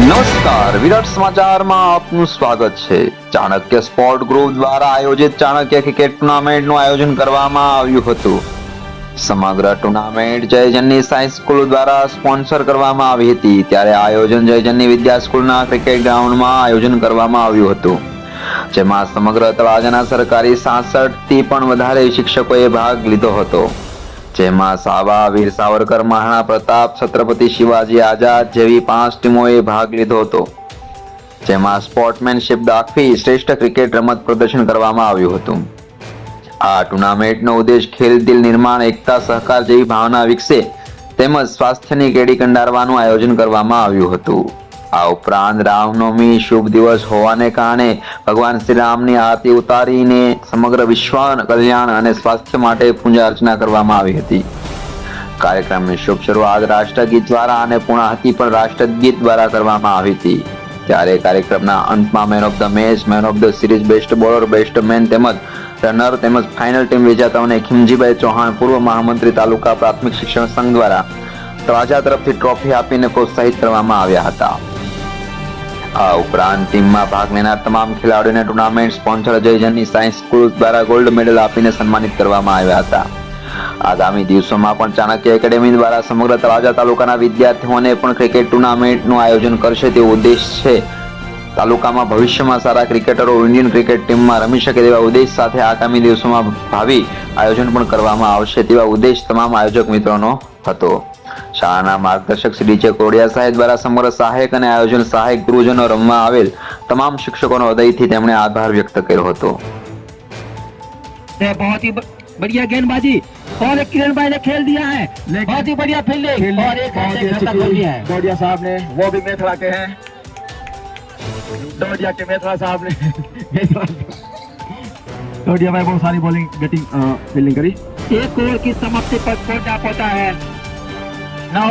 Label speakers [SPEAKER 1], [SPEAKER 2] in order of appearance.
[SPEAKER 1] નમસ્કાર, વિરાટ સમાચારમાં આપનું સ્વાગત છે. ચાણક્ય સ્પોર્ટ ગ્રુપ દ્વારા આયોજિત ચાણક્ય ક્રિકેટ ટુર્નામેન્ટનું આયોજન કરવામાં આવ્યું હતું. સમગ્ર ટુર્નામેન્ટ જયજનની સાયન્સ સ્કૂલ દ્વારા સ્પોન્સર કરવામાં આવી હતી. ત્યારે આયોજન જયજનની વિદ્યા સ્કૂલના ક્રિકેટ ગ્રાઉન્ડમાં આયોજન કરવામાં આવ્યું હતું. જેમાં સમગ્ર તળાજાના સરકારી સાસઠથી પણ વધારે શિક્ષકોએ ભાગ લીધો હતો. જેમાં સાવા, વીર સાવરકર મહારાણા પ્રતાપ, છત્રપતિ શિવાજી આઝાદ જેવી પાંચ ટીમોએ ભાગ લીધો હતો. જેમાં સ્પોર્ટમેનશિપ દાખવી શ્રેષ્ઠ ક્રિકેટ રમત પ્રદર્શન કરવામાં આવ્યું હતું. આ ટુર્નામેન્ટનો ઉદ્દેશ ખેલ દિલ નિર્માણ, એકતા, સહકાર જેવી ભાવના વિકસે તેમજ સ્વાસ્થ્યની કેડી કંડારવાનું આયોજન કરવામાં આવ્યું હતું. આ ઉપરાંત રામનવમી શુભ દિવસ હોવાને કારણે ભગવાન શ્રી રામની આરતી ઉતારીને સમગ્ર વિશ્વ કલ્યાણ અને સ્વાસ્થ્ય માટે પૂજા અર્ચના કરવામાં આવી હતી. કાર્યક્રમની શુભ શરૂઆત રાષ્ટ્રગીત દ્વારા અને પૂર્ણાહતિ પણ રાષ્ટ્રગીત દ્વારા કરવામાં આવી હતી. ત્યારે કાર્યક્રમના અંતમાં man of the match man of the series best bowler best man તેમજ રનર તેમજ ફાઇનલ ટીમ વિજેતાઓને ખીમજીભાઈ ચૌહાણ પૂર્વ મહામંત્રી તાલુકા પ્રાથમિક શિક્ષણ સંઘ દ્વારા તળાજા તરફથી ટ્રોફી આપીને પ્રોત્સાહિત કરવામાં આવ્યા હતા. આ ઉપરાંત ટીમમાં ભાગ લેનાર તમામ ખેલાડીઓને tournament sponsor Jayjanani science school દ્વારા ગોલ્ડ મેડલ આપીને સન્માનિત કરવામાં આવ્યા હતા. આગામી દિવસોમાં પણ ચાણક્ય એકેડેમી દ્વારા સમગ્ર તળાજા તાલુકાના વિદ્યાર્થીઓને પણ ક્રિકેટ ટુર્નામેન્ટનું આયોજન કરશે તેવો ઉદ્દેશ છે. તાલુકામાં ભવિષ્યમાં સારા ક્રિકેટરો ઇન્ડિયન ક્રિકેટ ટીમમાં રમી શકે તેવા ઉદ્દેશ સાથે આગામી દિવસોમાં ભાવિ આયોજન પણ કરવામાં આવશે તેવા ઉદ્દેશ તમામ આયોજક મિત્રોનો હતો. શાળાના માર્ગદર્શક શ્રી ડીજે કોડિયા સાહેબ દ્વારા સમગ્ર સહાયક અને આયોજન સહાયક ગુરુજનો રમવા આવેલ તમામ શિક્ષકોનો હૃદયથી તેમણે આભાર વ્યક્ત કર્યો હતો
[SPEAKER 2] है बहुत ही ब- बढ़िया गेंदबाजी और एक किरण भाई ने खेल दिया है बहुत ही बढ़िया फील्डिंग और एक
[SPEAKER 3] बहुत ही
[SPEAKER 2] ऐसे
[SPEAKER 3] अच्छी
[SPEAKER 2] खतरनाक
[SPEAKER 3] फील्डिंग
[SPEAKER 2] है
[SPEAKER 3] डोडिया साहब ने वो भी मेथड़ा के हैं डोडिया के मेथड़ा साहब ने डोडिया भाई बहुत सारी बॉलिंग बैटिंग फील्डिंग करी
[SPEAKER 2] एक ओवर की समाप्ति पर पहुंचा पहुंचा है Now